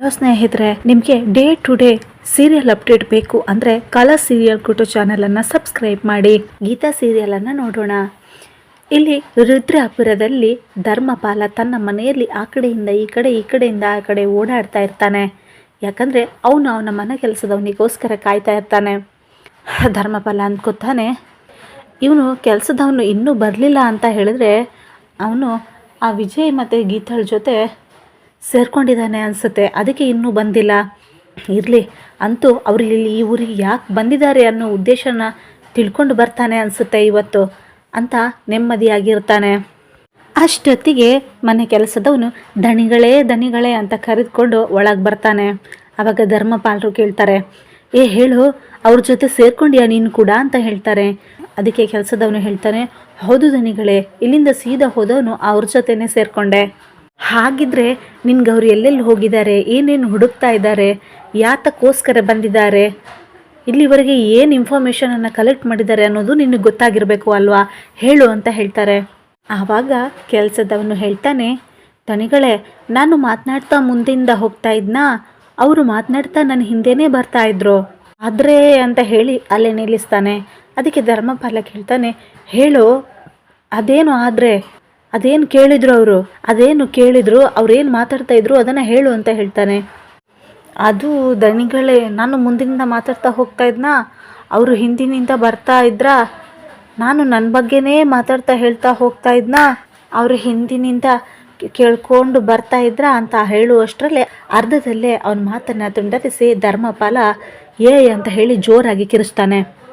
Hello ಸ್ನೇಹಿತರೆ, ನಿಮಗೆ day to day serial update ಬೇಕು ಅಂದರೆ ಕಲರ್ ಸೀರಿಯಲ್ ಕುಟು ಚಾನಲನ್ನು ಸಬ್ಸ್ಕ್ರೈಬ್ ಮಾಡಿ. ಗೀತಾ ಸೀರಿಯಲನ್ನು ನೋಡೋಣ. ಇಲ್ಲಿ ರುದ್ರಾಪುರದಲ್ಲಿ ಧರ್ಮಪಾಲ ತನ್ನ ಮನೆಯಲ್ಲಿ ಆ ಕಡೆಯಿಂದ ಈ ಕಡೆ, ಈ ಕಡೆಯಿಂದ ಆ ಕಡೆ ಓಡಾಡ್ತಾ ಇರ್ತಾನೆ. ಯಾಕಂದರೆ ಅವನು ಅವನ ಮನೆ ಕೆಲಸದವನಿಗೋಸ್ಕರ ಕಾಯ್ತಾ ಇರ್ತಾನೆ. ಧರ್ಮಪಾಲ ಅಂದ್ಕೊತಾನೆ, ಇವನು ಕೆಲಸದವನು ಇನ್ನೂ ಬರಲಿಲ್ಲ ಅಂತ ಹೇಳಿದ್ರೆ ಅವನು ಆ ವಿಜಯ್ ಮತ್ತು ಗೀತಾಳ ಜೊತೆ ಸೇರ್ಕೊಂಡಿದ್ದಾನೆ ಅನಿಸುತ್ತೆ. ಅದಕ್ಕೆ ಇನ್ನೂ ಬಂದಿಲ್ಲ. ಇರಲಿ. ಅಂತೂ ಅವರು ಇಲ್ಲಿ ಈ ಊರಿಗೆ ಯಾಕೆ ಬಂದಿದ್ದಾರೆ ಅನ್ನೋ ಉದ್ದೇಶನ ತಿಳ್ಕೊಂಡು ಬರ್ತಾನೆ ಅನಿಸುತ್ತೆ ಇವತ್ತು ಅಂತ ನೆಮ್ಮದಿಯಾಗಿರ್ತಾನೆ. ಅಷ್ಟೊತ್ತಿಗೆ ಮನೆ ಕೆಲಸದವನು ದಣಿಗಳೇ ದಣಿಗಳೇ ಅಂತ ಕರೆದುಕೊಂಡು ಒಳಗೆ ಬರ್ತಾನೆ. ಆವಾಗ ಧರ್ಮಪಾಲರು ಕೇಳ್ತಾರೆ, ಏ ಹೇಳು, ಅವ್ರ ಜೊತೆ ಸೇರ್ಕೊಂಡ್ಯಾ ನೀನು ಕೂಡ? ಅಂತ ಹೇಳ್ತಾರೆ. ಅದಕ್ಕೆ ಕೆಲಸದವನು ಹೇಳ್ತಾನೆ, ಹೌದು ದನಿಗಳೇ ಇಲ್ಲಿಂದ ಸೀದಾ ಹೋದವನು ಅವ್ರ ಜೊತೆನೇ ಸೇರ್ಕೊಂಡೆ. ಹಾಗಿದ್ರೆ ನಿನ್ಗೆ ಅವ್ರು ಎಲ್ಲೆಲ್ಲಿ ಹೋಗಿದ್ದಾರೆ? ಏನೇನು ಹುಡುಕ್ತಾ ಇದ್ದಾರೆ? ಯಾತಕ್ಕೋಸ್ಕರ ಬಂದಿದ್ದಾರೆ? ಇಲ್ಲಿವರೆಗೆ ಏನು ಇನ್ಫಾರ್ಮೇಷನನ್ನು ಕಲೆಕ್ಟ್ ಮಾಡಿದ್ದಾರೆ ಅನ್ನೋದು ನಿನಗೆ ಗೊತ್ತಾಗಿರಬೇಕು ಅಲ್ವಾ? ಹೇಳು ಅಂತ ಹೇಳ್ತಾರೆ. ಆವಾಗ ಕೆಲಸದವನು ಹೇಳ್ತಾನೆ, ತಣಿಗಳೇ, ನಾನು ಮಾತನಾಡ್ತಾ ಮುಂದಿಂದ ಹೋಗ್ತಾ ಇದ್ನಾ? ಅವರು ಮಾತನಾಡ್ತಾ ನನ್ನ ಹಿಂದೆನೇ ಬರ್ತಾ ಇದ್ರು. ಆದರೆ ಅಂತ ಹೇಳಿ ಅಲ್ಲೇ ನಿಲ್ಲಿಸ್ತಾನೆ. ಅದಕ್ಕೆ ಧರ್ಮಪಾಲ ಕೇಳ್ತಾನೆ ಹೇಳು, ಅದೇನು ಆದರೆ ಅದೇನು ಕೇಳಿದ್ರು ಅವರು? ಅದೇನು ಕೇಳಿದ್ರು? ಅವ್ರೇನು ಮಾತಾಡ್ತಾ ಇದ್ರು? ಅದನ್ನು ಹೇಳು ಅಂತ ಹೇಳ್ತಾನೆ. ಅದು ದಣಿಗಳೇ, ನಾನು ಮುಂದಿನಿಂದ ಮಾತಾಡ್ತಾ ಹೋಗ್ತಾ ಇದ್ನಾ? ಅವರು ಹಿಂದಿನಿಂದ ಬರ್ತಾ ಇದ್ರ? ನಾನು ನನ್ನ ಬಗ್ಗೆನೇ ಮಾತಾಡ್ತಾ ಹೇಳ್ತಾ ಹೋಗ್ತಾ ಇದ್ನಾ? ಅವರು ಹಿಂದಿನಿಂದ ಕೇಳ್ಕೊಂಡು ಬರ್ತಾ ಇದ್ರ ಅಂತ ಹೇಳುವಷ್ಟರಲ್ಲೇ ಅರ್ಧದಲ್ಲೇ ಅವನ ಮಾತನ್ನು ತುಂಡರಿಸಿ ಧರ್ಮಪಾಲ ಏ ಅಂತ ಹೇಳಿ ಜೋರಾಗಿ ಕಿರಿಸ್ತಾನೆ